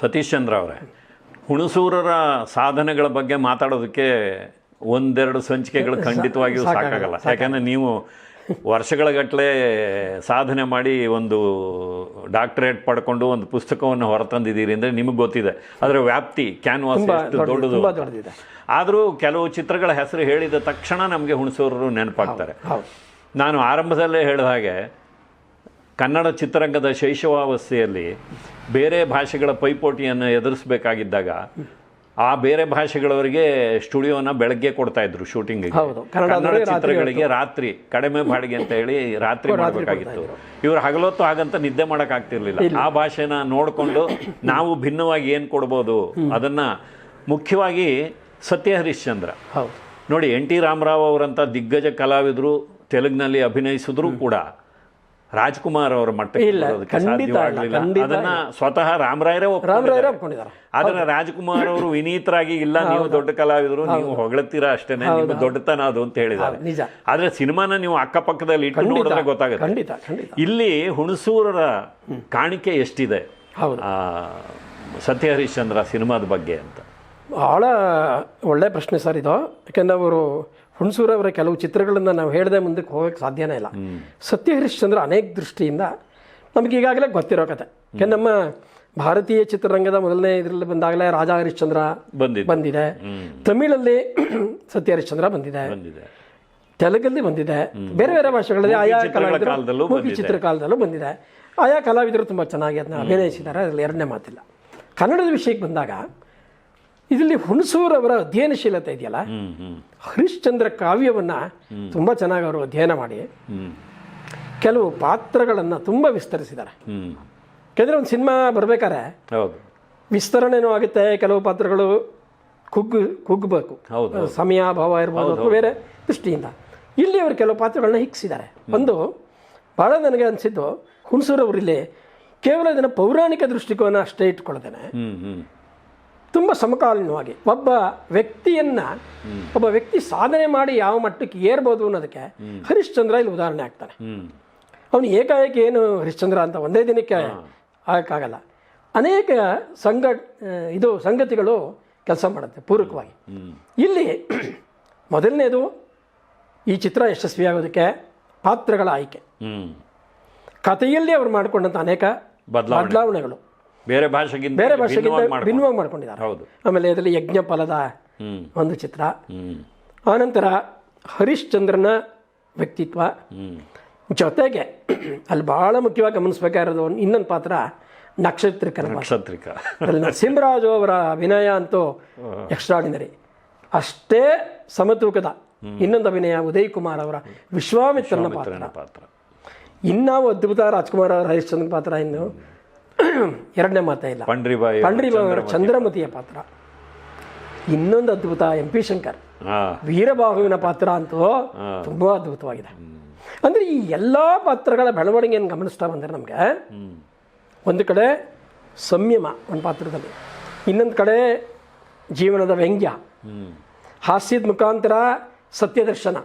ಸತೀಶ್ ಚಂದ್ರ ಅವರೇ ಹುಣಸೂರರ ಸಾಧನೆಗಳ ಬಗ್ಗೆ ಮಾತಾಡೋದಕ್ಕೆ ಒಂದೆರಡು ಸಂಚಿಕೆಗಳು ಖಂಡಿತವಾಗಿಯೂ ಸಾಕಾಗಲ್ಲ ಯಾಕಂದ್ರೆ ನೀವು ವರ್ಷಗಳ ಗಟ್ಟಲೆ ಸಾಧನೆ ಮಾಡಿ ಒಂದು ಡಾಕ್ಟರೇಟ್ ಪಡ್ಕೊಂಡು ಒಂದು ಪುಸ್ತಕವನ್ನು ಹೊರತಂದಿದ್ದೀರಿ ಅಂದರೆ ನಿಮಗೆ ಗೊತ್ತಿದೆ. ಅದರ ವ್ಯಾಪ್ತಿ ಕ್ಯಾನ್ವಾಸ್ ಎಷ್ಟು ದೊಡ್ಡದು ಆದರೂ ಕೆಲವು ಚಿತ್ರಗಳ ಹೆಸರು ಹೇಳಿದ ತಕ್ಷಣ ನಮಗೆ ಹುಣಸೂರರು ನೆನಪಾಗ್ತಾರೆ. ನಾನು ಆರಂಭದಲ್ಲೇ ಹೇಳಿದ ಹಾಗೆ ಕನ್ನಡ ಚಿತ್ರರಂಗದ ಶೈಶವಾವಸ್ಥೆಯಲ್ಲಿ ಬೇರೆ ಭಾಷೆಗಳ ಪೈಪೋಟಿಯನ್ನು ಎದುರಿಸಬೇಕಾಗಿದ್ದಾಗ ಆ ಬೇರೆ ಭಾಷೆಗಳವರಿಗೆ ಸ್ಟುಡಿಯೋನ ಬೆಳಗ್ಗೆ ಕೊಡ್ತಾ ಇದ್ರು ಶೂಟಿಂಗ್. ಕನ್ನಡ ಚಿತ್ರಗಳಿಗೆ ರಾತ್ರಿ ಕಡಿಮೆ ಬಾಡಿಗೆ ಅಂತ ಹೇಳಿ ರಾತ್ರಿ ಮಾಡಬೇಕಾಗಿತ್ತು. ಇವ್ರು ಹಗಲೊತ್ತು ಹಾಗಂತ ನಿದ್ದೆ ಮಾಡೋಕ್ಕಾಗ್ತಿರ್ಲಿಲ್ಲ ಆ ಭಾಷೆನ ನೋಡಿಕೊಂಡು ನಾವು ಭಿನ್ನವಾಗಿ ಏನು ಕೊಡ್ಬೋದು ಅದನ್ನ ಮುಖ್ಯವಾಗಿ ಸತ್ಯ ಹರಿಶ್ಚಂದ್ರ ನೋಡಿ ಎನ್ ಟಿ ರಾಮರಾವ್ ಅವರಂತ ದಿಗ್ಗಜ ಕಲಾವಿದರು ತೆಲುಗಿನಲ್ಲಿ ಅಭಿನಯಿಸಿದ್ರು ಕೂಡ ರಾಜ್ಕುಮಾರ್ ಅವರ ಮಟ್ಟಕ್ಕೆ ಅದನ್ನ ಸ್ವತಃ ರಾಮರಾಯರೇ. ರಾಮರಾಯರೇ ಒಪ್ಕೊಂಡಿದ್ದಾರೆ. ಆದ್ರೆ ರಾಜ್ಕುಮಾರ್ ಅವರು ವಿನೀತರಾಗಿ ಇಲ್ಲ ನೀವು ದೊಡ್ಡ ಕಲಾವಿದರು ನೀವು ಹೊಗಳತ್ತೀರಾ ಅಷ್ಟೇನೆ ನಿಮ್ಮ ದೊಡ್ಡತನ ಅದು ಅಂತ ಹೇಳಿದ್ದಾರೆ. ಆದ್ರೆ ಸಿನಿಮಾನ ನೀವು ಅಕ್ಕಪಕ್ಕದಲ್ಲಿ ಇಟ್ಟು ನೋಡಿದ್ರೆ ಗೊತ್ತಾಗುತ್ತೆ. ಇಲ್ಲಿ ಹುಣಸೂರರ ಕಾಣಿಕೆ ಎಷ್ಟಿದೆ? ಸತ್ಯ ಹರಿಶ್ಚಂದ್ರ ಸಿನಿಮಾದ ಬಗ್ಗೆ ಅಂತ. ಬಹಳ ಒಳ್ಳೆ ಪ್ರಶ್ನೆ ಸರ್ ಇದು. ಯಾಕೆಂದ್ರೆ ಅವರು ಹುಣಸೂರವರ ಕೆಲವು ಚಿತ್ರಗಳನ್ನು ನಾವು ಹೇಳದೆ ಮುಂದಕ್ಕೆ ಹೋಗೋಕ್ಕೆ ಸಾಧ್ಯನೇ ಇಲ್ಲ. ಸತ್ಯ ಹರಿಶ್ಚಂದ್ರ ಅನೇಕ ದೃಷ್ಟಿಯಿಂದ ನಮಗೆ ಈಗಾಗಲೇ ಗೊತ್ತಿರೋ ಕತೆ. ಯಾಕೆ ನಮ್ಮ ಭಾರತೀಯ ಚಿತ್ರರಂಗದ ಮೊದಲನೇ ಇದರಲ್ಲಿ ಬಂದಾಗಲೇ ರಾಜಾ ಹರಿಶ್ಚಂದ್ರ ಬಂದಿದೆ. ಬಂದಿದೆ ತಮಿಳಲ್ಲಿ ಸತ್ಯ ಹರಿಶ್ಚಂದ್ರ ಬಂದಿದೆ. ಬಂದಿದೆ. ತೆಲುಗಲ್ಲಿ ಬಂದಿದೆ. ಬೇರೆ ಬೇರೆ ಭಾಷೆಗಳಲ್ಲಿ ಆಯಾ ಕಲಾವಿದರು. ಚಿತ್ರಕಾಲದಲ್ಲೂ ಬಂದಿದೆ. ಆಯಾ ಕಲಾವಿದರು ತುಂಬ ಚೆನ್ನಾಗಿ ಅದನ್ನ ಅಭಿನಯಿಸಿದ್ದಾರೆ. ಅದರಲ್ಲಿ ಎರಡನೇ ಮಾತಿಲ್ಲ. ಕನ್ನಡದ ವಿಷಯಕ್ಕೆ ಬಂದಾಗ ಇದರಲ್ಲಿ ಹುಣಸೂರವರ ಅಧ್ಯಯನಶೀಲತೆ ಇದೆಯಲ್ಲ? ಹರಿಶ್ಚಂದ್ರ ಕಾವ್ಯವನ್ನು ತುಂಬ ಚೆನ್ನಾಗಿ ಅವರು ಅಧ್ಯಯನ ಮಾಡಿ. ಕೆಲವು ಪಾತ್ರಗಳನ್ನು ತುಂಬ ವಿಸ್ತರಿಸಿದ್ದಾರೆ. ಯಾಕೆಂದರೆ ಒಂದು ಸಿನಿಮಾ ಬರಬೇಕಾದ್ರೆ ಹೌದು. ವಿಸ್ತರಣೆನೂ ಆಗುತ್ತೆ ಕೆಲವು ಪಾತ್ರಗಳು ಕುಗ್ಗು ಕುಗ್ಗಬೇಕು. ಹೌದು ಸಮಯ ಭಾವ ಇರ್ಬೋದು ಅಥವಾ ಬೇರೆ ದೃಷ್ಟಿಯಿಂದ. ಇಲ್ಲಿ ಅವರು ಕೆಲವು ಪಾತ್ರಗಳನ್ನ ಹಿಕ್ಸಿದ್ದಾರೆ. ಒಂದು ಭಾಳ ನನಗೆ ಅನಿಸಿದ್ದು ಹುಣಸೂರವರಲ್ಲಿ ಕೇವಲ ಇದನ್ನು ಪೌರಾಣಿಕ ದೃಷ್ಟಿಕೋನ ಅಷ್ಟೇ ಇಟ್ಕೊಳ್ತೇನೆ ತುಂಬ ಸಮಕಾಲೀನವಾಗಿ. ಒಬ್ಬ ವ್ಯಕ್ತಿಯನ್ನ ಒಬ್ಬ ವ್ಯಕ್ತಿ ಸಾಧನೆ ಮಾಡಿ ಯಾವ ಮಟ್ಟಕ್ಕೆ ಏರ್ಬೋದು ಅನ್ನೋದಕ್ಕೆ ಹರಿಶ್ಚಂದ್ರ ಇಲ್ಲಿ ಉದಾಹರಣೆ ಆಗ್ತಾನೆ ಅವನು ಏಕಾಏಕಿ ಏನು ಹರಿಶ್ಚಂದ್ರ ಅಂತ ಒಂದೇ ದಿನಕ್ಕೆ ಆಗಕ್ಕಾಗಲ್ಲ. ಅನೇಕ ಸಂಘ ಇದು ಸಂಗತಿಗಳು ಕೆಲಸ ಮಾಡುತ್ತೆ ಪೂರಕವಾಗಿ. ಇಲ್ಲಿ ಮೊದಲನೇದು ಈ ಚಿತ್ರ ಯಶಸ್ವಿಯಾಗೋದಕ್ಕೆ ಪಾತ್ರಗಳ ಆಯ್ಕೆ. ಕಥೆಯಲ್ಲಿ ಅವರು ಮಾಡಿಕೊಂಡಂಥ ಅನೇಕ ಬದಲಾವಣೆ. ಬದಲಾವಣೆಗಳು. ಬೇರೆ ಭಾಷೆಗಿಂತ ಬೇರೆ ಭಾಷೆಗಿಂತ ಭಿನ್ನವಾಗಿ ಮಾಡ್ಕೊಂಡು. ಮಾಡ್ಕೊಂಡಿದ್ದಾರೆ. ಹೌದು. ಆಮೇಲೆ ಅದರಲ್ಲಿ ಯಜ್ಞ ಫಲದ ಒಂದು ಚಿತ್ರ. ಆನಂತರ ಹರಿಶ್ಚಂದ್ರನ ವ್ಯಕ್ತಿತ್ವ. ಜೊತೆಗೆ ಅಲ್ಲಿ ಬಹಳ ಮುಖ್ಯವಾಗಿ ಗಮನಿಸಬೇಕಾಗಿರೋದು ಒಂದು ಇನ್ನೊಂದು ಪಾತ್ರ ನಕ್ಷತ್ರಿಕ ನಕ್ಷತ್ರಿಕ. ಅದ್ರಲ್ಲಿ ನರಸಿಂಹರಾಜು ಅವರ ಅಭಿನಯ ಅಂತೂ ಎಕ್ಸ್ಟ್ರಾಡಿನರಿ ಅಷ್ಟೇ ಸಮತೂಕದ. ಇನ್ನೊಂದು ಅಭಿನಯ ಉದಯ್ ಕುಮಾರ್ ಅವರ ವಿಶ್ವಾಮಿತ್ರನ ಪಾತ್ರ. ಮಿತ್ರನ ಪಾತ್ರ ಇನ್ನಾವು ಅದ್ಭುತ ರಾಜ್ಕುಮಾರ್ ಅವರ ಹರಿಶ್ಚಂದ್ರ ಪಾತ್ರ ಇನ್ನು. ಎರಡನೇ ಮಾತೇ ಇಲ್ಲ. ಪಂಡ್ರಿಬಾಯಿ ಪಂಡ್ರಿಬಾಯಿ ಅವರ ಚಂದ್ರಮತಿಯ ಪಾತ್ರ. ಇನ್ನೊಂದು ಅದ್ಭುತ ಎಂ ಪಿ ಶಂಕರ್. ವೀರಬಾಹುವಿನ ಪಾತ್ರ ಅಂತೂ ತುಂಬಾ ಅದ್ಭುತವಾಗಿದೆ. ಅಂದ್ರೆ ಈ ಎಲ್ಲಾ ಪಾತ್ರಗಳ ಬೆಳವಣಿಗೆಯನ್ನು ಗಮನಿಸ್ತಾ ಬಂದರೆ ನಮಗೆ ಒಂದು ಕಡೆ ಸಂಯಮ ಒಂದು ಪಾತ್ರದಲ್ಲಿ. ಇನ್ನೊಂದು ಕಡೆ ಜೀವನದ ವ್ಯಂಗ್ಯ. ಹಾಸ್ಯದ ಮುಖಾಂತರ ಸತ್ಯದರ್ಶನ.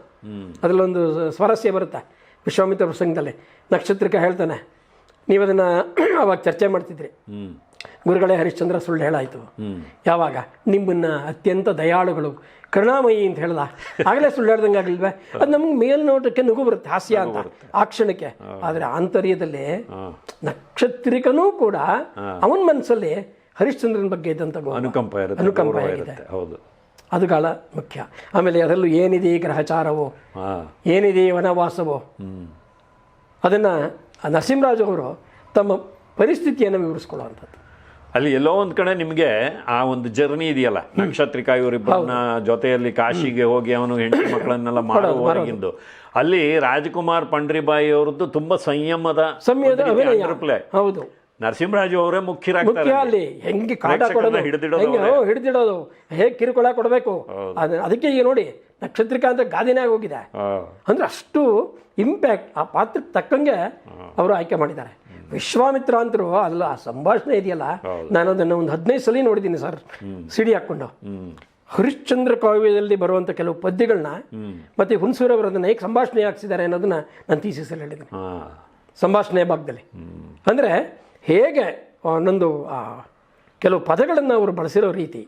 ಅದರಲ್ಲೊಂದು ಸ್ವಾರಸ್ಯ ಬರುತ್ತೆ. ವಿಶ್ವಾಮಿತ್ರ ಪ್ರಸಂಗದಲ್ಲಿ ನಕ್ಷತ್ರಕ್ಕೆ ಹೇಳ್ತಾನೆ ನೀವು ಅದನ್ನು ಅವಾಗ ಚರ್ಚೆ ಮಾಡ್ತಿದ್ರಿ. ಗುರುಗಳೇ ಹರಿಶ್ಚಂದ್ರ ಸುಳ್ಳು ಹೇಳಾಯಿತು. ಯಾವಾಗ? ನಿಮ್ಮನ್ನ ಅತ್ಯಂತ ದಯಾಳುಗಳು ಕರುಣಾಮಯಿ ಅಂತ ಹೇಳಲ್ಲ? ಆಗಲೇ ಸುಳ್ಳು ಹೇಳ್ದಂಗೆ ಆಗಲಿಲ್ವೇ? ಅದು ನಮ್ಗೆ ಮೇಲ್ನೋಟಕ್ಕೆ ನಗು ಬರುತ್ತೆ ಹಾಸ್ಯ ಅಂತ. ಆ ಕ್ಷಣಕ್ಕೆ. ಆದರೆ ಆಂತರ್ಯದಲ್ಲಿ ನಕ್ಷತ್ರಿಕನೂ ಕೂಡ ಅವನ ಮನಸ್ಸಲ್ಲಿ ಹರಿಶ್ಚಂದ್ರನ ಬಗ್ಗೆ ಇದ್ದಂಥ ಅನುಕಂಪ ಅನುಕಂಪ ಇರುತ್ತೆ. ಹೌದು. ಅದು ಗಾಳ ಮುಖ್ಯ. ಆಮೇಲೆ ಅದರಲ್ಲೂ ಏನಿದೆ ಗ್ರಹಚಾರವೋ? ಏನಿದೆ ವನವಾಸವೋ? ಹ್ಮ್. ಅದನ್ನು ನರಸಿಂಹರಾಜು ಅವರು ತಮ್ಮ ಪರಿಸ್ಥಿತಿಯನ್ನು ವಿವರಿಸ್ಕೊಳ್ಳುವಂಥದ್ದು. ಅಲ್ಲಿ ಎಲ್ಲೋ ಒಂದು ಕಡೆ ನಿಮಗೆ ಆ ಒಂದು ಜರ್ನಿ ಇದೆಯಲ್ಲ ನಕ್ಷತ್ರಿಕಾ ಇವರಿಬ್ಬರನ್ನ ಜೊತೆಯಲ್ಲಿ ಕಾಶಿಗೆ ಹೋಗಿ ಅವನು ಹೆಂಡತಿ ಮಕ್ಕಳನ್ನೆಲ್ಲ ಮಾಡುವವರೆಗಿಂದು. ಅಲ್ಲಿ ರಾಜ್ಕುಮಾರ್ ಪಂಡ್ರಿಬಾಯಿ ಅವರದ್ದು ತುಂಬಾ ಸಂಯಮದ ಸಂಯಮದ. ಹೌದು. ನರಸಿಂಹರಾಜು ಅವರೇ ಮುಖ್ಯರಾಗ್ತಾರೆ ಮುಖ್ಯ ಅಲ್ಲಿ. ಹೆಂಗೆ ಕಾಟ ಕೊಡೋದು? ಹಿಡಿದಿಡೋದು ಹೆಂಗೆ? ಕಿರುಕುಳ ಕೊಡಬೇಕು? ಅದು ಅದಕ್ಕೆ ಈಗ ನೋಡಿ ನಕ್ಷತ್ರಿಕಾ ಅಂತ ಗಾದಿನೇ ಹೋಗಿದೆ ಆ, ಅಂದ್ರೆ ಅಷ್ಟು ಇಂಪ್ಯಾಕ್ಟ್ ಆ ಪಾತ್ರಕ್ಕೆ ತಕ್ಕಂಗೆ ಅವರು ಆಯ್ಕೆ ಮಾಡಿದ್ದಾರೆ. ವಿಶ್ವಾಮಿತ್ರ ಅಂತರು ಅಲ್ಲ ಆ ಸಂಭಾಷಣೆ ಇದೆಯಲ್ಲ? ನಾನು ಅದನ್ನು ಒಂದು ಹದಿನೈದು ಸಲ ನೋಡಿದ್ದೀನಿ ಸರ್ ಸಿಡಿ ಹಾಕ್ಕೊಂಡು. ಹರಿಶ್ಚಂದ್ರ ಕಾವ್ಯದಲ್ಲಿ ಬರುವಂಥ ಕೆಲವು ಪದ್ಯಗಳನ್ನ ಮತ್ತೆ ಹುಣಸೂರವರು ಅದನ್ನು ಹೇಗೆ ಸಂಭಾಷಣೆ ಹಾಕ್ಸಿದ್ದಾರೆ ಅನ್ನೋದನ್ನ ನಾನು ತೀಸಿಸಲ್ಲಿ ಹೇಳಿದ್ದೀನಿ. ಸಂಭಾಷಣೆ ಭಾಗದಲ್ಲಿ. ಅಂದರೆ ಹೇಗೆ ಒಂದೊಂದು ಕೆಲವು ಪದಗಳನ್ನು ಅವರು ಬಳಸಿರೋ ರೀತಿ.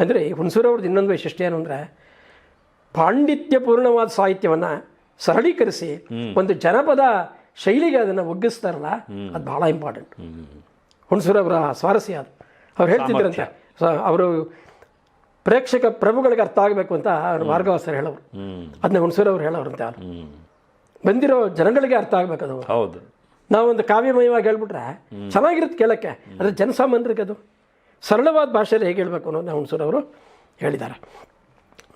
ಅಂದ್ರೆ ಅಂದರೆ ಹುಣಸೂರವ್ರದ್ದು ಇನ್ನೊಂದು ವೈಶಿಷ್ಟ್ಯ ಏನು ಅಂದರೆ ಪಾಂಡಿತ್ಯಪೂರ್ಣವಾದ ಸಾಹಿತ್ಯವನ್ನು ಸರಳೀಕರಿಸಿ ಒಂದು ಜನಪದ ಶೈಲಿಗೆ ಅದನ್ನು ಒಗ್ಗಿಸ್ತಾರಲ್ಲ ಅದು ಬಹಳ ಇಂಪಾರ್ಟೆಂಟ್ ಹುಣಸೂರವರ ಸ್ವಾರಸ್ಯ ಅದು. ಅವ್ರು ಹೇಳ್ತಿದ್ರಂತೆ. ಅವರು ಪ್ರೇಕ್ಷಕ ಪ್ರಭುಗಳಿಗೆ ಅರ್ಥ ಆಗಬೇಕು ಅಂತ ಅವ್ರ ಮಾರ್ಗವಾಸರು ಹೇಳೋರು. ಅದನ್ನ ಹುಣಸೂರವ್ರು ಹೇಳೋರಂತೆ ಅಂತ ಹ್ಮ್. ಬಂದಿರೋ ಜನಗಳಿಗೆ ಅರ್ಥ ಆಗಬೇಕದು ಹೌದು. ನಾವೊಂದು ಕಾವ್ಯಮಯವಾಗಿ ಹೇಳ್ಬಿಟ್ರೆ ಚೆನ್ನಾಗಿರುತ್ತೆ ಕೇಳೋಕ್ಕೆ ಆದರೆ ಜನಸಾಮಾನ್ಯರಿಗೆ ಅದು. ಸರಳವಾದ ಭಾಷೆಯಲ್ಲಿ ಹೇಗೆ ಹೇಳಬೇಕು ಅನ್ನೋದು ಹುಣಸೂರವರು ಹೇಳಿದ್ದಾರೆ.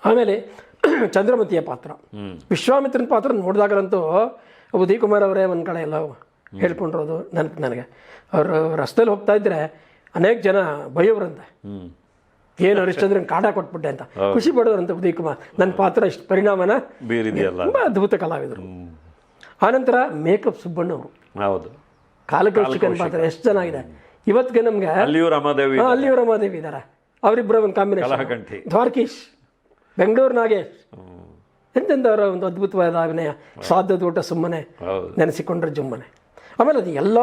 ಆಮೇಲೆ ಚಂದ್ರಮತಿಯ ಪಾತ್ರ. ವಿಶ್ವಾಮಿತ್ರನ ಪಾತ್ರ ನೋಡಿದಾಗಲಂತೂ ಉದಯ್ ಕುಮಾರ್ ಅವರೇ ಒಂದು ಕಡೆ ಎಲ್ಲ ಹೇಳ್ಕೊಂಡಿರೋದು ನೆನಪು ನನಗೆ. ಅವರು ರಸ್ತೆಯಲ್ಲಿ ಹೋಗ್ತಾ ಇದ್ರೆ ಅನೇಕ ಜನ ಬೈಯೋರಂತೆ ಹ್ಮ್. ಏನು ಹರಿಶ್ಚಂದ್ರನ್ ಕಾಟ ಕೊಟ್ಬಿಟ್ಟೆ ಅಂತ. ಖುಷಿ ಪಡೋರಂತೆ ಉದಯ್ ಕುಮಾರ್. ನನ್ನ ಪಾತ್ರ ಇಷ್ಟು ಪರಿಣಾಮನ ತುಂಬ ಅದ್ಭುತ ಕಲಾವಿದರು. ಆನಂತರ ಮೇಕಪ್ ಸುಬ್ಬಣ್ಣ ಅವರು. ಹೌದು. ಕಾಲಕೌಶಿಕನ್ ಪಾತ್ರ ಎಷ್ಟು ಚೆನ್ನಾಗಿದೆ ಇವತ್ತಿಗೆ ನಮಗೆ ಅಲ್ಲಿಯೂ ರಮಾದೇವಿ ಅಲ್ಲಿಯೂ ರಮಾದೇವಿ ಇದ್ದಾರೆ. ಅವರಿಬ್ಬರ ಒಂದು ಕಾಂಬಿನೇಷನ್ ದ್ವಾರಕೀಶ್. ಬೆಂಗಳೂರು ನಾಗೇಶ್. ಎಂತೆಂಥವರ ಒಂದು ಅದ್ಭುತವಾದ ಅಭಿನಯ ಸಾಧ್ಯದ ಊಟ ಸುಮ್ಮನೆ ನೆನೆಸಿಕೊಂಡ್ರೆ ಜುಮ್ಮನೆ. ಆಮೇಲೆ ಅದು ಎಲ್ಲ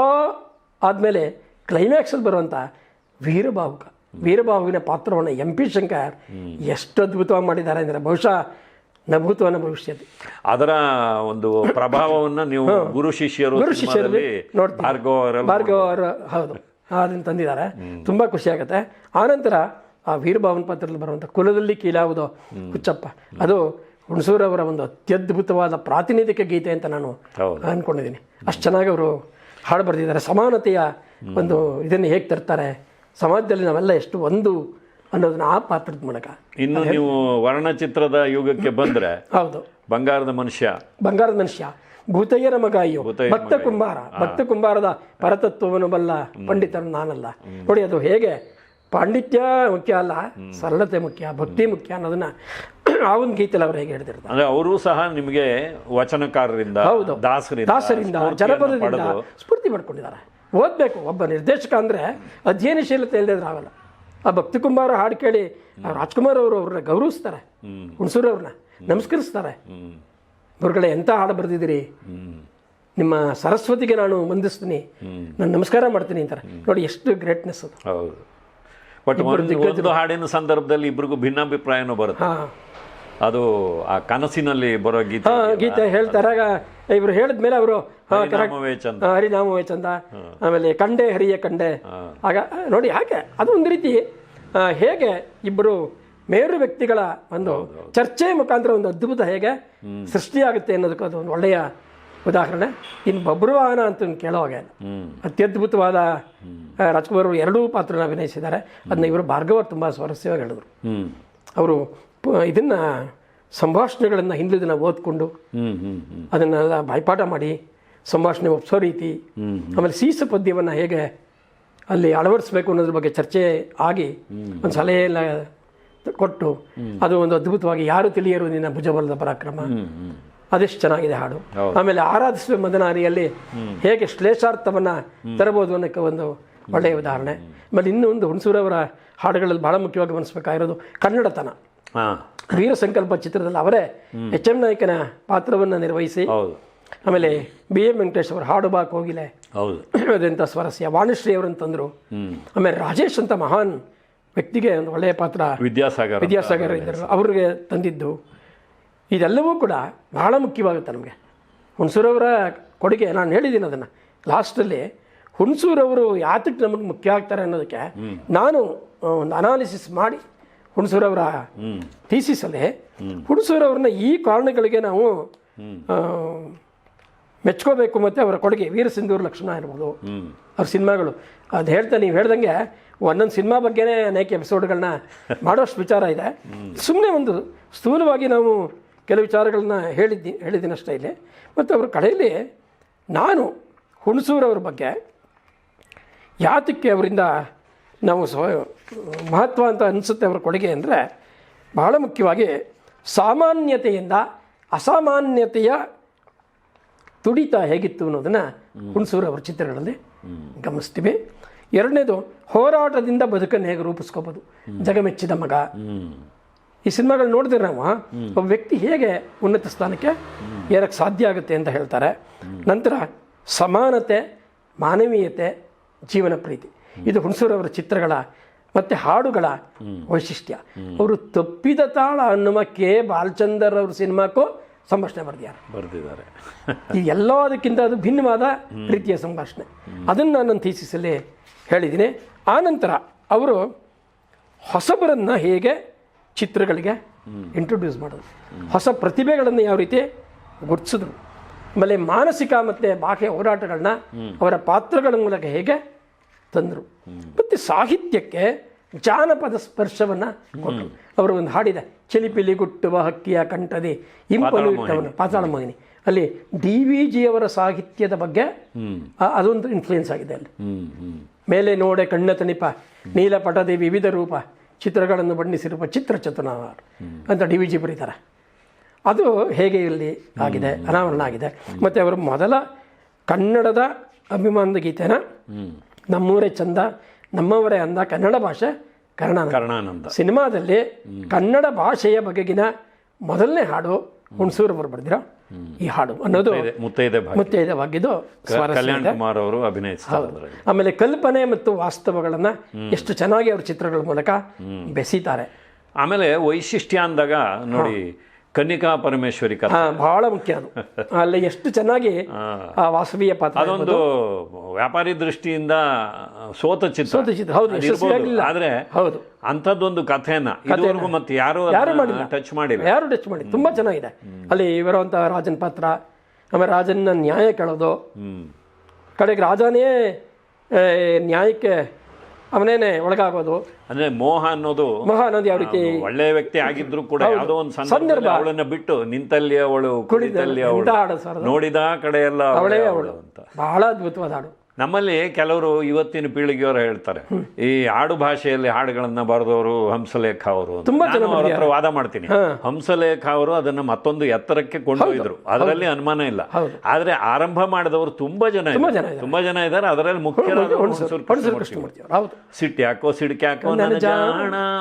ಆದಮೇಲೆ ಕ್ಲೈಮ್ಯಾಕ್ಸಲ್ಲಿ ಬರುವಂಥ ವೀರಭಾವುಕ ವೀರಭಾವುವಿನ ಪಾತ್ರವನ್ನು ಎಂ ಪಿ ಶಂಕರ್ ಎಷ್ಟು ಅದ್ಭುತವಾಗಿ ಮಾಡಿದ್ದಾರೆ ಅಂದರೆ ಬಹುಶಃ ನಭೂತವನ ಭವಿಷ್ಯದ ಅದರ ಒಂದು ಪ್ರಭಾವವನ್ನು ನೀವು ಗುರು ಶಿಷ್ಯರು ಗುರು ಶಿಷ್ಯರಲ್ಲಿ ಭಾರ್ಗವ ಅವರು ಹೌದು. ಅದನ್ನು ತಂದಿದ್ದಾರೆ. ತುಂಬ ಖುಷಿಯಾಗುತ್ತೆ ಆನಂತರ ಆ ವೀರಭಾವನ ಪಾತ್ರದಲ್ಲಿ ಬರುವಂಥ ಕುಲದಲ್ಲಿ ಕೀಲಾವುದು ಹುಚ್ಚಪ್ಪ ಅದು ಹುಣಸೂರವರ ಒಂದು ಅತ್ಯದ್ಭುತವಾದ ಪ್ರಾತಿನಿಧಿಕ ಗೀತೆ ಅಂತ ನಾನು ಅಂದ್ಕೊಂಡಿದ್ದೀನಿ ಅಷ್ಟು ಚೆನ್ನಾಗಿ ಅವರು ಹಾಡು ಬರೆದಿದ್ದಾರೆ. ಸಮಾನತೆಯ ಒಂದು ಇದನ್ನು ಹೇಗೆ ತರ್ತಾರೆ ಸಮಾಜದಲ್ಲಿ ನಾವೆಲ್ಲ ಎಷ್ಟು ಒಂದು ಅನ್ನೋದನ್ನ ಆ ಪಾತ್ರದ ಮೂಲಕ ಇನ್ನು ನೀವು ವರ್ಣಚಿತ್ರದ ಯುಗಕ್ಕೆ ಬಂದ್ರೆ ಹೌದು. ಬಂಗಾರದ ಮನುಷ್ಯ. ಬಂಗಾರದ ಮನುಷ್ಯ ಭೂತಯ್ಯನ ಮಗ ಅಯ್ಯೋ ಭಕ್ತ ಕುಂಬಾರ ಭಕ್ತ ಕುಂಬಾರದ ಪರತತ್ವವನ್ನು ಬಲ್ಲ ಪಂಡಿತರು ನಾನಲ್ಲ. ನೋಡಿ ಅದು ಹೇಗೆ ಪಾಂಡಿತ್ಯ ಮುಖ್ಯ ಅಲ್ಲ ಸರಳತೆ ಮುಖ್ಯ ಭಕ್ತಿ ಮುಖ್ಯ ಅನ್ನೋದನ್ನ ಆ ಒಂದು ಗೀತೆಯಲ್ಲಿ ಅವ್ರು ಹೇಗೆ ಹೇಳ್ತಿರ್ತಾರೆ? ಅಂದ್ರೆ ಅವರು ಸಹ ನಿಮಗೆ ವಚನಕಾರರಿಂದ ಹೌದು. ದಾಸರಿಂದ ದಾಸರಿಂದ ಜನಪದದಿಂದ ಸ್ಫೂರ್ತಿ ಮಾಡ್ಕೊಂಡಿದ್ದಾರೆ. ಓದಬೇಕು ಒಬ್ಬ ನಿರ್ದೇಶಕ ಅಂದರೆ ಅಧ್ಯಯನಶೀಲತೆ ಇಲ್ಲದ್ರೆ ಆಗಲ್ಲ. ಆ ಭಕ್ತಿ ಕುಂಬಾರ ಹಾಡು ಕೇಳಿ ರಾಜ್ಕುಮಾರ್ ಅವರು ಅವ್ರನ್ನ ಗೌರವಿಸ್ತಾರೆ. ಹುಣಸೂರು ಅವ್ರನ್ನ ನಮಸ್ಕರಿಸ್ತಾರೆ. ಇವ್ರಗಳೇ ಗುರುಗಳೇ ಎಂಥ ಹಾಡು ಬರೆದಿದ್ದೀರಿ? ನಿಮ್ಮ ಸರಸ್ವತಿಗೆ ನಾನು ವಂದಿಸ್ತೀನಿ. ನಾನು ನಮಸ್ಕಾರ ಮಾಡ್ತೀನಿ ಅಂತಾರೆ. ನೋಡಿ ಎಷ್ಟು ಗ್ರೇಟ್ನೆಸ್ ಅದು. ಹೌದು. ಬಟ್ ಒಂದು ಹಾಡಿನ ಸಂದರ್ಭದಲ್ಲಿ ಇಬ್ರಿಗೂ ಭಿನ್ನಾಭಿಪ್ರಾಯನೂ ಬರುತ್ತೆ. ಅದು ಆ ಕನಸಿನಲ್ಲಿ ಬರೋ ಗೀತೆ ಗೀತೆ ಹೇಳ್ತಾರೆ. ಇಬ್ರು ಇವರು ಹೇಳಿದ್ಮೇಲೆ ಅವರು ಹರಿನಾಮವೇ ಚಂದ. ಆಮೇಲೆ ಕಂಡೆ ಹರಿಯ ಕಂಡೆ. ಆಗ ನೋಡಿ ಯಾಕೆ? ಅದು ಒಂದು ರೀತಿ ಹೇಗೆ ಇಬ್ಬರು ಮೇರು ವ್ಯಕ್ತಿಗಳ ಒಂದು ಚರ್ಚೆ ಮುಖಾಂತರ ಒಂದು ಅದ್ಭುತ ಹೇಗೆ ಸೃಷ್ಟಿಯಾಗುತ್ತೆ ಅನ್ನೋದಕ್ಕೆ ಅದು ಒಂದು ಒಳ್ಳೆಯ ಉದಾಹರಣೆ. ಇನ್ನು ಬಬ್ರುವಾಹನ ಅಂತ ಕೇಳೋವಾಗ ಅತ್ಯದ್ಭುತವಾದ ರಾಜ್ಕುಮಾರ್ ಅವರು ಎರಡೂ ಪಾತ್ರನ ಅಭಿನಯಿಸಿದ್ದಾರೆ. ಅದನ್ನ ಇವರು ಭಾರ್ಗವ ತುಂಬ ಸ್ವಾರಸ್ಯವಾಗಿ ಹೇಳಿದ್ರು. ಅವರು ಇದನ್ನ ಸಂಭಾಷಣೆಗಳನ್ನು ಹಿಂದಿನ ದಿನ ಓದ್ಕೊಂಡು ಅದನ್ನೆಲ್ಲ ಬಾಯ್ಪಾಠ ಮಾಡಿ ಸಂಭಾಷಣೆ ಒಪ್ಸೋ ರೀತಿ ಆಮೇಲೆ ಸೀಸ ಪದ್ಯವನ್ನು ಹೇಗೆ ಅಲ್ಲಿ ಅಳವಡಿಸ್ಬೇಕು ಅನ್ನೋದ್ರ ಬಗ್ಗೆ ಚರ್ಚೆ ಆಗಿ ಒಂದು ಸಲಹೆ ಎಲ್ಲ ಕೊಟ್ಟು ಅದು ಒಂದು ಅದ್ಭುತವಾಗಿ ಯಾರು ತಿಳಿಯರು ನಿನ್ನ ಭುಜಬಲದ ಪರಾಕ್ರಮ. ಅದೆಷ್ಟು ಚೆನ್ನಾಗಿದೆ ಹಾಡು. ಆಮೇಲೆ ಆರಾಧಿಸುವ ಮದನಾರಿಯಲ್ಲಿ ಹೇಗೆ ಶ್ಲೇಷಾರ್ಥವನ್ನ ತರಬಹುದು ಅನ್ನೋಕ್ಕೆ ಒಂದು ಒಳ್ಳೆಯ ಉದಾಹರಣೆ. ಆಮೇಲೆ ಇನ್ನೂ ಒಂದು ಹುಣಸೂರವರ ಹಾಡುಗಳಲ್ಲಿ ಬಹಳ ಮುಖ್ಯವಾಗಿ ಗಮನಿಸಬೇಕಾಗಿರೋದು ಕನ್ನಡತನ. ವೀರ ಸಂಕಲ್ಪ ಚಿತ್ರದಲ್ಲಿ ಅವರೇ ಎಚ್ ಎಂ ನಾಯಕನ ಪಾತ್ರವನ್ನು ನಿರ್ವಹಿಸಿ ಆಮೇಲೆ ಬಿ ಎಂ ವೆಂಕಟೇಶ್ ಅವರು ಹಾಡು ಬಾಕ್ ಹೋಗಿಲೆ ಹೌದು. ಅದೆಂಥ ಸ್ವಾರಸ್ಯ ವಾಣಿಶ್ರೀ ಅವರನ್ನು ತಂದರು ಆಮೇಲೆ ರಾಜೇಶ್ ಅಂತ ಮಹಾನ್ ವ್ಯಕ್ತಿಗೆ ಒಂದು ಒಳ್ಳೆಯ ಪಾತ್ರ ವಿದ್ಯಾಸಾಗರ್. ವಿದ್ಯಾಸಾಗರ್ ಇದ್ದರು. ಅವ್ರಿಗೆ ತಂದಿದ್ದು. ಇದೆಲ್ಲವೂ ಕೂಡ ಬಹಳ ಮುಖ್ಯವಾಗುತ್ತೆ ನಮಗೆ. ಹುಣಸೂರವರ ಕೊಡುಗೆ ನಾನು ಹೇಳಿದ್ದೀನಿ ಅದನ್ನು. ಲಾಸ್ಟಲ್ಲಿ ಹುಣಸೂರವರು ಯಾತಕ್ಕೆ ನಮಗೆ ಮುಖ್ಯ ಆಗ್ತಾರೆ ಅನ್ನೋದಕ್ಕೆ ನಾನು ಒಂದು ಅನಾಲಿಸಿಸ್ ಮಾಡಿ ಹುಣಸೂರವರ ಥೀಸಿಸಲ್ಲಿ ಹುಣಸೂರವ್ರನ್ನ ಈ ಕಾರಣಗಳಿಗೆ ನಾವು ಮೆಚ್ಕೋಬೇಕು ಮತ್ತು ಅವರ ಕೊಡುಗೆ. ವೀರ ಸಿಂಧೂರು ಲಕ್ಷಣ ಇರ್ಬೋದು, ಅವ್ರ ಸಿನಿಮಾಗಳು. ಅದು ಹೇಳ್ತಾ ನೀವು ಹೇಳ್ದಂಗೆ ಒಂದೊಂದು ಸಿನಿಮಾ ಬಗ್ಗೆನೇ ಅನೇಕ ಎಪಿಸೋಡ್ಗಳನ್ನ ಮಾಡೋಷ್ಟು ವಿಚಾರ ಇದೆ. ಸುಮ್ಮನೆ ಒಂದು ಸ್ಥೂಲವಾಗಿ ನಾವು ಕೆಲವು ವಿಚಾರಗಳನ್ನ ಹೇಳಿದ್ದಿ, ಹೇಳಿದ್ದೀನಷ್ಟೇ ಇಲ್ಲಿ. ಮತ್ತು ಅವ್ರ ಕಡೆಯಲ್ಲಿ ನಾನು ಹುಣಸೂರವ್ರ ಬಗ್ಗೆ ಯಾತಕ್ಕೆ ಅವರಿಂದ ನಾವು ಸ್ವ ಮಹತ್ವ ಅಂತ ಅನಿಸುತ್ತೆ ಅವರ ಕೊಡುಗೆ ಅಂದರೆ ಬಹಳ ಮುಖ್ಯವಾಗಿ ಸಾಮಾನ್ಯತೆಯಿಂದ ಅಸಾಮಾನ್ಯತೆಯ ತುಡಿತ ಹೇಗಿತ್ತು ಅನ್ನೋದನ್ನು ಹುಣಸೂರು ಅವರ ಚಿತ್ರಗಳಲ್ಲಿ ಗಮನಿಸ್ತೀವಿ. ಎರಡನೇದು ಹೋರಾಟದಿಂದ ಬದುಕನ್ನು ಹೇಗೆ ರೂಪಿಸ್ಕೋಬೋದು? ಜಗಮೆಚ್ಚಿದ ಮಗ. ಈ ಸಿನಿಮಾಗಳು ನೋಡಿದ್ರೆ ನಾವು ಒಬ್ಬ ವ್ಯಕ್ತಿ ಹೇಗೆ ಉನ್ನತ ಸ್ಥಾನಕ್ಕೆ ಏರಕ್ಕೆ ಸಾಧ್ಯ ಆಗುತ್ತೆ ಅಂತ ಹೇಳ್ತಾರೆ. ನಂತರ ಸಮಾನತೆ ಮಾನವೀಯತೆ ಜೀವನ ಪ್ರೀತಿ. ಇದು ಹುಣಸೂರವರ ಚಿತ್ರಗಳ ಮತ್ತು ಹಾಡುಗಳ ವೈಶಿಷ್ಟ್ಯ. ಅವರು ತಪ್ಪಿದ ತಾಳ ಅನ್ನುವ ಕೆ. ಬಾಲಚಂದರ್ ಅವ್ರ ಸಿನಿಮಾಕ್ಕೂ ಸಂಭಾಷಣೆ ಬರೆದಿದ್ದಾರೆ. ಬರೆದಿದ್ದಾರೆ. ಈ ಎಲ್ಲದಕ್ಕಿಂತ ಅದು ಭಿನ್ನವಾದ ರೀತಿಯ ಸಂಭಾಷಣೆ. ಅದನ್ನು ನಾನು ನನ್ನ ಥೀಸಿಸಲ್ಲಿ ಹೇಳಿದ್ದೀನಿ. ಆನಂತರ ಅವರು ಹೊಸಬರನ್ನು ಹೇಗೆ ಚಿತ್ರಗಳಿಗೆ ಇಂಟ್ರೊಡ್ಯೂಸ್ ಮಾಡೋದು. ಹೊಸ ಪ್ರತಿಭೆಗಳನ್ನು ಯಾವ ರೀತಿ ಗುರುತಿಸಿದ್ರು. ಆಮೇಲೆ ಮಾನಸಿಕ ಮತ್ತು ಬಾಹ್ಯ ಹೋರಾಟಗಳನ್ನ ಅವರ ಪಾತ್ರಗಳ ಮೂಲಕ ಹೇಗೆ ತಂದರು. ಮತ್ತು ಸಾಹಿತ್ಯಕ್ಕೆ ಜಾನಪದ ಸ್ಪರ್ಶವನ್ನು ಕೊಟ್ಟರು. ಅವರು ಒಂದು ಹಾಡಿದೆ ಚಿಲಿಪಿಲಿ ಗುಟ್ಟುವ ಹಕ್ಕಿಯ ಕಂಠದಿ ಇಂಪಲು ಇಟ್ಟವನು ಪಾತಾಳ ಮೋಹಿನಿ ಅಲ್ಲಿ ಡಿ ವಿ ಜಿಯವರ ಸಾಹಿತ್ಯದ ಬಗ್ಗೆ ಅದೊಂದು ಇನ್ಫ್ಲೂಯೆನ್ಸ್ ಆಗಿದೆ ಅಲ್ಲಿ. ಮೇಲೆ ನೋಡೆ ಕಣ್ಣ ತಣಿಪ ನೀಲಪಟದಿ ವಿವಿಧ ರೂಪ ಚಿತ್ರಗಳನ್ನು ಬಣ್ಣಿಸಿರುವ ಚಿತ್ರ ಚತುನಾವಾರ ಅಂತ ಡಿ ವಿ ಜಿ ಬರೀತಾರೆ. ಅದು ಹೇಗೆ ಇಲ್ಲಿ ಆಗಿದೆ ಅನಾವರಣ ಆಗಿದೆ ಮತ್ತು ಅವರು ಮೊದಲ ಕನ್ನಡದ ಅಭಿಮಾನದ ಗೀತೆನ ನಮ್ಮೂರೇ ಚಂದ ನಮ್ಮವರೇ ಅಂದ ಕನ್ನಡ ಭಾಷೆ ಕರ್ಣ ಕರ್ಣಾನಂದ. ಸಿನಿಮಾದಲ್ಲಿ ಕನ್ನಡ ಭಾಷೆಯ ಬಗೆಗಿನ ಮೊದಲನೇ ಹಾಡು ಹುಣಸೂರವರು ಬರೆದಿರೋ ಈ ಹಾಡು ಅನ್ನೋದು ಮುತ್ತೈದೆ ಮುತ್ತೈದವಾಗಿದ್ದು ಸ್ವಾರಸ್ಯ ಕಲ್ಯಾಣ್ ಕುಮಾರ್ ಅವರು ಅಭಿನಯಿಸ್ತಾರೆ ಆಮೇಲೆ ಕಲ್ಪನೆ ಮತ್ತು ವಾಸ್ತವಗಳನ್ನು ಎಷ್ಟು ಚೆನ್ನಾಗಿ ಅವ್ರ ಚಿತ್ರಗಳ ಮೂಲಕ ಬೆಸೀತಾರೆ. ಆಮೇಲೆ ವೈಶಿಷ್ಟ್ಯ ಅಂದಾಗ ನೋಡಿ ಕನ್ನಿಕಾ ಪರಮೇಶ್ವರಿ ಕಥೆ ಹಾ ಬಹಳ ಮುಖ್ಯ ಅದು. ಅಲ್ಲಿ ಎಷ್ಟು ಚೆನ್ನಾಗಿ ಆ ವಾಸವಿಯ ಪಾತ್ರ ಅದೊಂದು ವ್ಯಾಪಾರಿ ದೃಷ್ಟಿಯಿಂದ ಸೋತ ಚಿತ್ರ. ಸೋತ ಚಿತ್ರ, ಹೌದು. ಆದ್ರೆ ಹೌದು. ಅಂಥದ್ದೊಂದು ಕಥೆನ ಇದುವರೆಗೂ ಮತ್ತೆ ಯಾರು ಯಾರು ಮಾಡಿಲ್ಲ. ಟಚ್ ಮಾಡಿಲ್ಲ. ಯಾರು ಟಚ್ ಮಾಡಿ ತುಂಬಾ ಚೆನ್ನಾಗಿದೆ. ಅಲ್ಲಿ ಇರುವಂತ ರಾಜನ್ ಪಾತ್ರ ಆಮೇಲೆ ರಾಜನ್ನ ನ್ಯಾಯ ಕೇಳೋದು. ಕಡೆಗೆ ರಾಜನೇ ನ್ಯಾಯಕ್ಕೆ ಅವನೇನೆ ಒಳಗಾಗೋದು. ಅಂದ್ರೆ ಮೋಹ ಅನ್ನೋದು ಮೋಹ ಅನ್ನೋದು ಯಾವ ರೀತಿ ಒಳ್ಳೆ ವ್ಯಕ್ತಿ ಆಗಿದ್ರು ಕೂಡ ಯಾವುದೋ ಒಂದು ಸಂದರ್ಭ. ಅವಳನ್ನ ಬಿಟ್ಟು ನಿಂತಲ್ಲಿ ಅವಳು ಕುಳಿತಲ್ಲಿ ಅವಳು ನೋಡಿದ ಕಡೆ ಎಲ್ಲ ಅವಳೇ ಅವಳು. ಅಂತ. ಬಹಳ ಅದ್ಭುತವಾದ ಹಾಡು. ನಮ್ಮಲ್ಲಿ ಕೆಲವರು ಇವತ್ತಿನ ಪೀಳಿಗೆಯವರು ಹೇಳ್ತಾರೆ ಈ ಆಡು ಭಾಷೆಯಲ್ಲಿ ಹಾಡುಗಳನ್ನ ಬರೆದವರು ಹಂಸಲೇಖ ಅವರು ಹತ್ರ ವಾದ ಮಾಡ್ತೀನಿ. ಹಂಸಲೇಖ ಅವರು ಅದನ್ನ ಮತ್ತೊಂದು ಎತ್ತರಕ್ಕೆ ಕೊಂಡೊಯ್ದ್ರು. ಅದರಲ್ಲಿ ಅನುಮಾನ ಇಲ್ಲ. ಆದ್ರೆ ಆರಂಭ ಮಾಡಿದವರು ತುಂಬಾ ಜನ ತುಂಬಾ. ಜನ ಇದ್ದಾರೆ. ತುಂಬಾ ಜನ ಇದ್ದಾರೆ. ಅದರಲ್ಲಿ ಹೌದು ಸಿಟ್ಟು ಯಾಕೋ ಸಿಡ್ಕೆ ಯಾಕೋ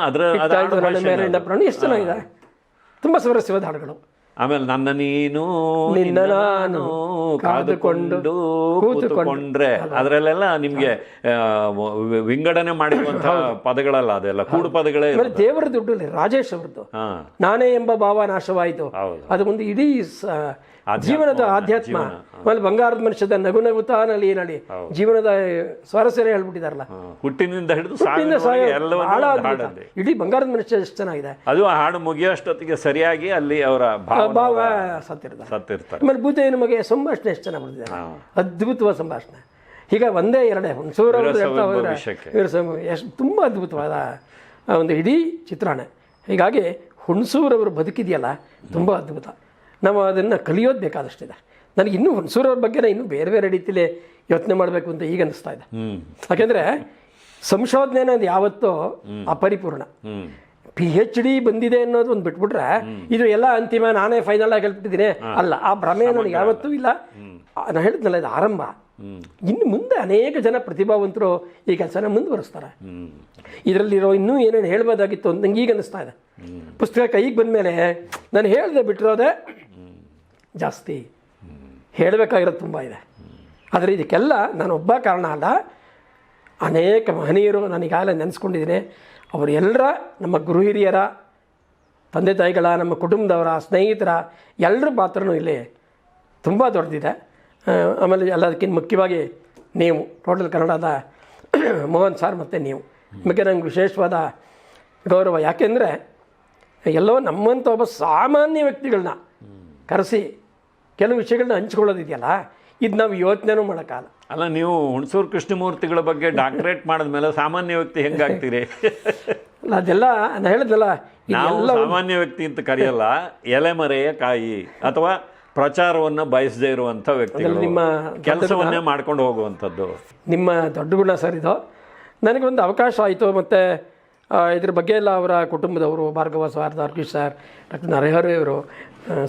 ಅದರ ಎಷ್ಟು ಚೆನ್ನಾಗಿದೆ ತುಂಬಾ ಸ್ವರಸ್ಯವಾದ ಹಾಡುಗಳು. ಆಮೇಲೆ ನನ್ನ ನೀನು ನಿನ್ನ ನಾನು ಕಾದುಕೊಂಡು ಕೂತುಕೊಂಡ್ರೆ. ಅದರಲ್ಲೆಲ್ಲ ನಿಮ್ಗೆ ವಿಂಗಡಣೆ ಮಾಡಿರುವಂತಹ ಪದಗಳಲ್ಲ ಅದೆಲ್ಲ ಕೂಡು ಪದಗಳೇ ದೇವರ ದುಡ್ಡು ರಾಜೇಶ್ ಅವ್ರದ್ದು. ನಾನೇ ಎಂಬ ಭಾವ ನಾಶವಾಯಿತು. ಅದು ಒಂದು ಇಡೀ ಜೀವನದ ಆಧ್ಯಾತ್ಮ. ಆಮೇಲೆ ಬಂಗಾರದ ಮನುಷ್ಯದ ನಗು ನಗುತ್ತಾ ನಲ್ಲಿ ನಡಿ ಜೀವನದ ಸ್ವಾರಸ್ಯನೇ ಹೇಳ್ಬಿಟ್ಟಿದಾರಲ್ಲ. ಹುಟ್ಟಿನಿಂದ ಹಿಡಿದು ಇಡೀ ಬಂಗಾರದ ಮನುಷ್ಯ ಎಷ್ಟು ಚೆನ್ನಾಗಿದೆ. ಅದು ಹಾಡು ಮುಗಿಯೋಷ್ಟೊತ್ತಿಗೆ ಸರಿಯಾಗಿ ಅಲ್ಲಿ ಅವರ ಭಾವ ಸತ್ತಿರ್ತಾರೆ. ಸತ್ತಿರ್ತಾರೆ. ಆಮೇಲೆ ಭೂತ ನಮಗೆ ಸಂಭಾಷಣೆ ಎಷ್ಟು ಚೆನ್ನಾಗಿ ಬರ್ತಿದ್ದಾರೆ ಅದ್ಭುತವಾದ ಸಂಭಾಷಣೆ. ಈಗ ಒಂದೇ ಎರಡೇ ಹೋದ್ರೆ ಎಷ್ಟು ತುಂಬ ಅದ್ಭುತವಾದ ಒಂದು ಇಡೀ ಚಿತ್ರಣ. ಹೀಗಾಗಿ ಹುಣಸೂರವರು ಬದುಕಿದೆಯಲ್ಲ ತುಂಬ ಅದ್ಭುತ. ನಾವು ಅದನ್ನು ಕಲಿಯೋದು ಬೇಕಾದಷ್ಟಿದೆ ನನಗೆ ಇನ್ನೂ ಹುಣಸೂರವ್ರ ಬಗ್ಗೆ ಇನ್ನೂ ಬೇರೆ ಬೇರೆ ರೀತಿಯಲ್ಲಿ ಯೋಚನೆ ಮಾಡಬೇಕು ಅಂತ ಈಗ ಅನಿಸ್ತಾ ಇದೆ. ಯಾಕೆಂದರೆ ಸಂಶೋಧನೆ ಅನ್ನೋದು ಯಾವತ್ತೂ ಅಪರಿಪೂರ್ಣ. ಪಿ ಎಚ್ ಡಿ ಬಂದಿದೆ ಅನ್ನೋದು ಒಂದು ಬಿಟ್ಬಿಟ್ರೆ ಇದು ಎಲ್ಲ ಅಂತಿಮ ನಾನೇ ಫೈನಲ್ ಆಗಿ ಹೇಳ್ಬಿಟ್ಟಿದ್ದೀನಿ. ಅಲ್ಲ ಆ ಭ್ರಮೆ ನನಗೆ ಯಾವತ್ತೂ ಇಲ್ಲ. ನಾನು ಹೇಳಿದ್ನಲ್ಲ ಇದು ಆರಂಭ. ಇನ್ನು ಮುಂದೆ ಅನೇಕ ಜನ ಪ್ರತಿಭಾವಂತರು ಈ ಕೆಲಸನ ಮುಂದುವರಿಸ್ತಾರೆ. ಇದರಲ್ಲಿರೋ ಇನ್ನೂ ಏನೇನು ಹೇಳ್ಬೋದಾಗಿತ್ತು ಅಂತ ನಂಗೆ ಈಗ ಅನ್ನಿಸ್ತಾ ಇದೆ. ಪುಸ್ತಕ ಕೈಗೆ ಬಂದಮೇಲೆ ನಾನು ಹೇಳ್ದೆ ಬಿಟ್ಟಿರೋದೆ ಜಾಸ್ತಿ ಹೇಳಬೇಕಾಗಿರೋದು ತುಂಬ ಇದೆ. ಆದರೆ ಇದಕ್ಕೆಲ್ಲ ನಾನು ಒಬ್ಬ ಕಾರಣ ಅಲ್ಲ. ಅನೇಕ ಮಹನೀಯರು ನನಗಾಗಲೇ ನೆನೆಸ್ಕೊಂಡಿದ್ದೀನಿ. ಅವರು ಎಲ್ಲರ, ನಮ್ಮ ಗುರು ಹಿರಿಯರ, ತಂದೆ ತಾಯಿಗಳ, ನಮ್ಮ ಕುಟುಂಬದವರ ಸ್ನೇಹಿತರ ಎಲ್ಲರ ಪಾತ್ರನೂ ಇಲ್ಲಿ ತುಂಬ ದೊಡ್ಡದಿದೆ. ಆಮೇಲೆ ಎಲ್ಲದಕ್ಕಿಂತ ಮುಖ್ಯವಾಗಿ ನೀವು, ಟೋಟಲ್ ಕನ್ನಡದ ಮೋಹನ್ ಸಾರ್ ಮತ್ತು ನೀವು. ಬಗ್ಗೆ ನಂಗೆ ವಿಶೇಷವಾದ ಗೌರವ. ಯಾಕೆಂದರೆ ಎಲ್ಲೋ ನಮ್ಮಂಥ ಒಬ್ಬ ಸಾಮಾನ್ಯ ವ್ಯಕ್ತಿಗಳನ್ನ ಕರೆಸಿ ಕೆಲವು ವಿಷಯಗಳನ್ನ ಹಂಚ್ಕೊಳ್ಳೋದಿದೆಯಲ್ಲ ಇದು ನಾವು ಯೋಚನೆನೂ ಮಾಡೋಕ್ಕಾಗಲ್ಲ. ಅಲ್ಲ ನೀವು ಹುಣಸೂರು ಕೃಷ್ಣಮೂರ್ತಿಗಳ ಬಗ್ಗೆ ಡಾಕ್ಟರೇಟ್ ಮಾಡಿದ್ಮೇಲೆ ಸಾಮಾನ್ಯ ವ್ಯಕ್ತಿ ಹೆಂಗಾಗ್ತೀರಿ? ಅಲ್ಲ ಅದೆಲ್ಲ ನಾನು ಹೇಳಿದಲ್ಲ ನಾವು ಸಾಮಾನ್ಯ ವ್ಯಕ್ತಿ ಅಂತ ಕರೆಯಲ್ಲ ಎಲೆಮರೆಯ ಕಾಯಿ ಅಥವಾ ಪ್ರಚಾರವನ್ನ ಬಯಸದೇ ಇರುವಂಥ ವ್ಯಕ್ತಿಗಳು. ನಿಮ್ಮ ಕೆಲಸವನ್ನೇ ಮಾಡ್ಕೊಂಡು ಹೋಗುವಂಥದ್ದು. ನಿಮ್ಮ ದೊಡ್ಡ ಗುಣ ಸರ್ ಇದು. ನನಗೊಂದು ಅವಕಾಶ ಆಯಿತು ಮತ್ತು ಇದ್ರ ಬಗ್ಗೆ ಎಲ್ಲ ಅವರ ಕುಟುಂಬದವರು Bhargava sir Arjun sir doctor Narahari ಅವರು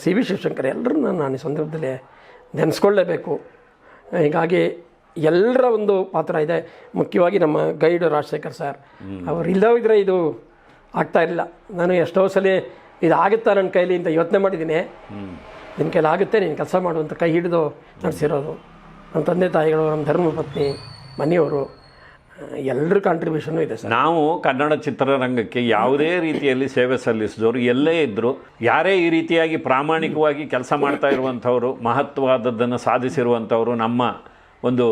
ಸಿ ವಿ ಶಿವಶಂಕರ್ ಎಲ್ಲರನ್ನ ನಾನು ಈ ಸಂದರ್ಭದಲ್ಲಿ ನೆನೆಸ್ಕೊಳ್ಳೇಬೇಕು. ಹೀಗಾಗಿ ಎಲ್ಲರ ಒಂದು ಪಾತ್ರ ಇದೆ. ಮುಖ್ಯವಾಗಿ ನಮ್ಮ ಗೈಡ್ ರಾಜಶೇಖರ್ ಸರ್ ಅವರು ಇಲ್ಲದಿದ್ರೆ ಇದು ಆಗ್ತಾ ಇರಲಿಲ್ಲ. ನಾನು ಎಷ್ಟೋ ಸಲ ಇದು ಆಗುತ್ತಾ ನನ್ನ ಕೈಲಿ ಅಂತ ಯೋಚನೆ ಮಾಡಿದ್ದೀನಿ. ನಿನ್ನ ಕೈಲಿ ಆಗುತ್ತೆ ನೀನು ಕೆಲಸ ಮಾಡುವಂಥ ಕೈ ಹಿಡಿದು ನಡೆಸಿರೋದು. ನಮ್ಮ ತಂದೆ ತಾಯಿಗಳು ನಮ್ಮ ಧರ್ಮಪತ್ನಿ ಮನೆಯವರು ಎಲ್ಲರ ಕಾಂಟ್ರಿಬ್ಯೂಷನ್ ಇದೆ ಸರ್. ನಾವು ಕನ್ನಡ ಚಿತ್ರರಂಗಕ್ಕೆ ಯಾವುದೇ ರೀತಿಯಲ್ಲಿ ಸೇವೆ ಸಲ್ಲಿಸಿದವರು ಎಲ್ಲೇ ಇದ್ದರು ಯಾರೇ ಈ ರೀತಿಯಾಗಿ ಪ್ರಾಮಾಣಿಕವಾಗಿ ಕೆಲಸ ಮಾಡ್ತಾ ಇರುವಂಥವ್ರು, ಮಹತ್ವವಾದದ್ದನ್ನು ಸಾಧಿಸಿರುವಂಥವ್ರು ನಮ್ಮ ಒಂದು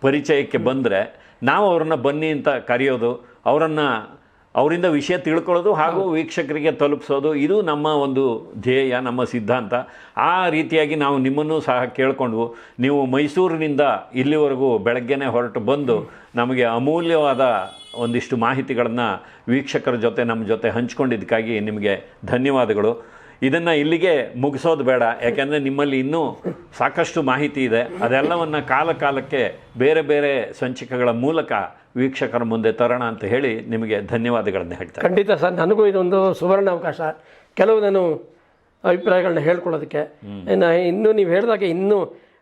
ಪರಿಚಯಕ್ಕೆ ಬಂದರೆ, ನಾವು ಅವ್ರನ್ನ ಬನ್ನಿ ಅಂತ ಕರೆಯೋದು, ಅವರನ್ನು ಅವರಿಂದ ವಿಷಯ ತಿಳ್ಕೊಳ್ಳೋದು ಹಾಗೂ ವೀಕ್ಷಕರಿಗೆ ತಲುಪಿಸೋದು ಇದು ನಮ್ಮ ಒಂದು ಧ್ಯೇಯ ನಮ್ಮ ಸಿದ್ಧಾಂತ. ಆ ರೀತಿಯಾಗಿ ನಾವು ನಿಮ್ಮನ್ನು ಸಹ ಕೇಳಿಕೊಂಡು ನೀವು ಮೈಸೂರಿನಿಂದ ಇಲ್ಲಿವರೆಗೂ ಬೆಳಗ್ಗೆನೇ ಹೊರಟು ಬಂದು ನಮಗೆ ಅಮೂಲ್ಯವಾದ ಒಂದಿಷ್ಟು ಮಾಹಿತಿಗಳನ್ನು ವೀಕ್ಷಕರ ಜೊತೆ ನಮ್ಮ ಜೊತೆ ಹಂಚ್ಕೊಂಡಿದ್ದಕ್ಕಾಗಿ ನಿಮಗೆ ಧನ್ಯವಾದಗಳು. ಇದನ್ನು ಇಲ್ಲಿಗೆ ಮುಗಿಸೋದು ಬೇಡ ಯಾಕೆಂದರೆ ನಿಮ್ಮಲ್ಲಿ ಇನ್ನೂ ಸಾಕಷ್ಟು ಮಾಹಿತಿ ಇದೆ. ಅದೆಲ್ಲವನ್ನು ಕಾಲ ಕಾಲಕ್ಕೆ ಬೇರೆ ಬೇರೆ ಸಂಚಿಕೆಗಳ ಮೂಲಕ ವೀಕ್ಷಕರ ಮುಂದೆ ತರೋಣ ಅಂತ ಹೇಳಿ ನಿಮಗೆ ಧನ್ಯವಾದಗಳನ್ನು ಹೇಳ್ತಾರೆ ಖಂಡಿತ ಸರ್ ನನಗೂ ಇದೊಂದು ಸುವರ್ಣ ಅವಕಾಶ ಕೆಲವು ನಾನು ಅಭಿಪ್ರಾಯಗಳನ್ನ ಹೇಳ್ಕೊಳ್ಳೋದಕ್ಕೆ. ಇನ್ನು ಇನ್ನೂ ನೀವು ಹೇಳಿದಾಗ ಇನ್ನೂ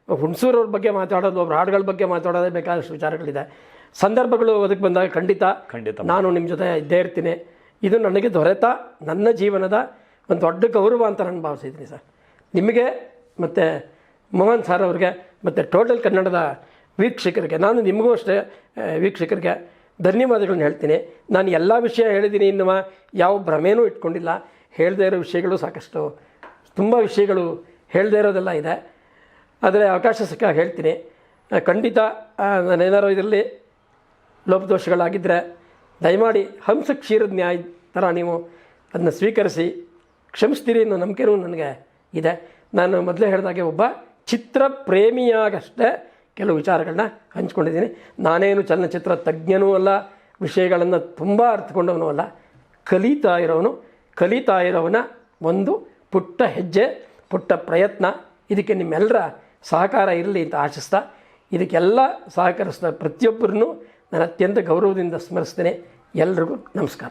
ಹುಣಸೂರವ್ರ ಬಗ್ಗೆ ಮಾತಾಡೋದು ಅವ್ರ ಹಾಡುಗಳ ಬಗ್ಗೆ ಮಾತಾಡೋದೇ ಬೇಕಾದಷ್ಟು ವಿಚಾರಗಳಿದೆ. ಸಂದರ್ಭಗಳು ಅದಕ್ಕೆ ಬಂದಾಗ ಖಂಡಿತ ಖಂಡಿತ ನಾನು ನಿಮ್ಮ ಜೊತೆ ಇದ್ದೇ ಇರ್ತೀನಿ. ಇದು ನನಗೆ ದೊರೆತ ನನ್ನ ಜೀವನದ ಒಂದು ದೊಡ್ಡ ಗೌರವ ಅಂತ ನಾನು ಭಾವಿಸಿದ್ದೀನಿ ಸರ್. ನಿಮಗೆ ಮತ್ತು ಮೋಹನ್ ಸರ್ ಅವ್ರಿಗೆ ಮತ್ತು ಟೋಟಲ್ ಕನ್ನಡದ ವೀಕ್ಷಕರಿಗೆ, ನಾನು ನಿಮಗೂ ಅಷ್ಟೇ ವೀಕ್ಷಕರಿಗೆ ಧನ್ಯವಾದಗಳನ್ನ ಹೇಳ್ತೀನಿ. ನಾನು ಎಲ್ಲ ವಿಷಯ ಹೇಳಿದ್ದೀನಿ ಇನ್ನುವ ಯಾವ ಭ್ರಮೇನೂ ಇಟ್ಕೊಂಡಿಲ್ಲ. ಹೇಳದೇ ಇರೋ ವಿಷಯಗಳು ಸಾಕಷ್ಟು, ತುಂಬ ವಿಷಯಗಳು ಹೇಳದೇ ಇರೋದೆಲ್ಲ ಇದೆ. ಆದರೆ ಅವಕಾಶ ಸಿಕ್ಕ ಹೇಳ್ತೀನಿ. ಖಂಡಿತ ನಾನೇನಾರು ಇದರಲ್ಲಿ ಲೋಪದೋಷಗಳಾಗಿದ್ದರೆ ದಯಮಾಡಿ ಹಂಸ ಕ್ಷೀರದ ನ್ಯಾಯ ಥರ ನೀವು ಅದನ್ನ ಸ್ವೀಕರಿಸಿ, ಕ್ಷಮಿಸ್ತೀರಿ ಅನ್ನೋ ನಂಬಿಕೆನೂ ನನಗೆ ಇದೆ. ನಾನು ಮೊದಲೇ ಹೇಳಿದಾಗೆ ಒಬ್ಬ ಚಿತ್ರ ಪ್ರೇಮಿಯಾಗಷ್ಟೇ ಕೆಲವು ವಿಚಾರಗಳನ್ನ ಹಂಚ್ಕೊಂಡಿದ್ದೀನಿ. ನಾನೇನು ಚಲನಚಿತ್ರ ತಜ್ಞನೂ ಅಲ್ಲ, ವಿಷಯಗಳನ್ನು ತುಂಬ ಅರ್ಥಕೊಂಡವನು ಅಲ್ಲ. ಕಲಿತಾ ಇರೋವನು ಕಲಿತಾ ಇರೋವನ ಒಂದು ಪುಟ್ಟ ಹೆಜ್ಜೆ, ಪುಟ್ಟ ಪ್ರಯತ್ನ. ಇದಕ್ಕೆ ನಿಮ್ಮೆಲ್ಲರ ಸಹಕಾರ ಇರಲಿ ಅಂತ ಆಶಿಸ್ತಾ, ಇದಕ್ಕೆಲ್ಲ ಸಹಕರಿಸಿದ ಪ್ರತಿಯೊಬ್ಬರನ್ನು ನಾನು ಅತ್ಯಂತ ಗೌರವದಿಂದ ಸ್ಮರಿಸ್ತೇನೆ. ಎಲ್ರಿಗೂ ನಮಸ್ಕಾರ.